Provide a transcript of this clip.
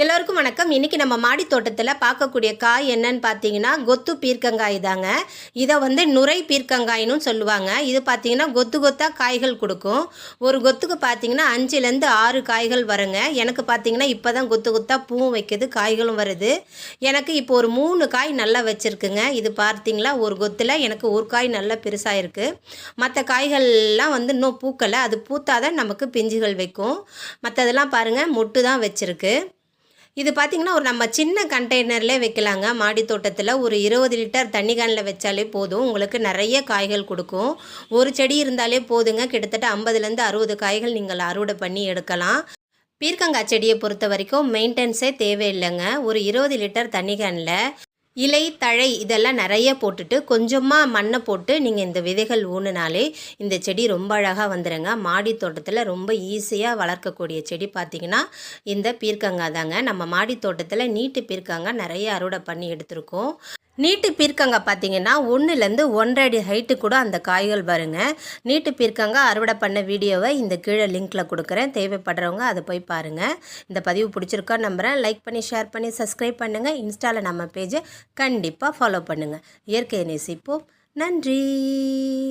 எல்லோருக்கும் வணக்கம். இன்றைக்கி நம்ம மாடி தோட்டத்தில் பார்க்கக்கூடிய காய் என்னன்னு பார்த்தீங்கன்னா கொத்து பீர்க்கங்காய் தாங்க. இதை வந்து நுரை பீர்க்கங்காயின்னு சொல்லுவாங்க. இது பார்த்தீங்கன்னா கொத்து கொத்தாக காய்கள் கொடுக்கும். ஒரு கொத்துக்கு பார்த்தீங்கன்னா அஞ்சுலேருந்து ஆறு காய்கள் வருங்க. எனக்கு பார்த்தீங்கன்னா இப்போ தான் கொத்து கொத்தாக பூவும் வைக்குது காய்களும் வருது. எனக்கு இப்போ ஒரு மூணு காய் நல்லா வச்சுருக்குங்க. இது பார்த்தீங்களா ஒரு கொத்தில் எனக்கு ஒரு காய் நல்லா பெருசாக இருக்குது மற்ற காய்கள்லாம் வந்து இன்னும் பூக்கலை. அது பூத்தாதான் நமக்கு பிஞ்சுகள் வைக்கும். மற்றதெல்லாம் பாருங்கள் மொட்டு தான் வச்சுருக்கு. இது பார்த்திங்கன்னா ஒரு நம்ம சின்ன கண்டெய்னரில் வைக்கலாங்க. மாடி தோட்டத்தில் ஒரு இருபது லிட்டர் தண்ணி கேனில் வச்சாலே போதும். உங்களுக்கு நிறைய காய்கள் கொடுக்கும். ஒரு செடி இருந்தாலே போதுங்க. கிட்டத்தட்ட ஐம்பதுலேருந்து அறுபது காய்கள் நீங்கள் அறுவடை பண்ணி எடுக்கலாம். பீர்க்கங்காய் செடியை பொறுத்த வரைக்கும் மெயின்டெனன்ஸே தேவையில்லைங்க. ஒரு இருபது லிட்டர் தண்ணி கேனில் இலை தழை இதெல்லாம் நிறைய போட்டுட்டு கொஞ்சமாக மண்ணை போட்டு நீங்கள் இந்த விதைகள் ஊனினாலே இந்த செடி ரொம்ப அழகாக வந்துடுங்க மாடி தோட்டத்தில் ரொம்ப ஈஸியாக வளர்க்கக்கூடிய செடி பார்த்திங்கன்னா இந்த பீர்க்கங்காய் தாங்க. நம்ம மாடி தோட்டத்தில் நீட்டு பீர்க்கங்காய் நிறைய அறுவடை பண்ணி எடுத்திருக்கோம். நீட்டு பீர்க்கங்காய் பார்த்தீங்கன்னா ஒன்றுலேருந்து ஒன்றரை அடி ஹைட்டு கூட அந்த காய்கள் வருங்க. நீட்டு பீர்க்கங்காய் அறுவடை பண்ண வீடியோவை இந்த கீழே லிங்க்கில் கொடுக்குறேன். தேவைப்படுறவங்க அதை போய் பாருங்கள் இந்த பதிவு பிடிச்சிருக்கா நம்புகிறேன் லைக் பண்ணி ஷேர் பண்ணி சப்ஸ்கிரைப் பண்ணுங்கள் இன்ஸ்டாவில் நம்ம பேஜை கண்டிப்பாக ஃபாலோ பண்ணுங்கள் இயற்கையை நேசிப்போம். நன்றி.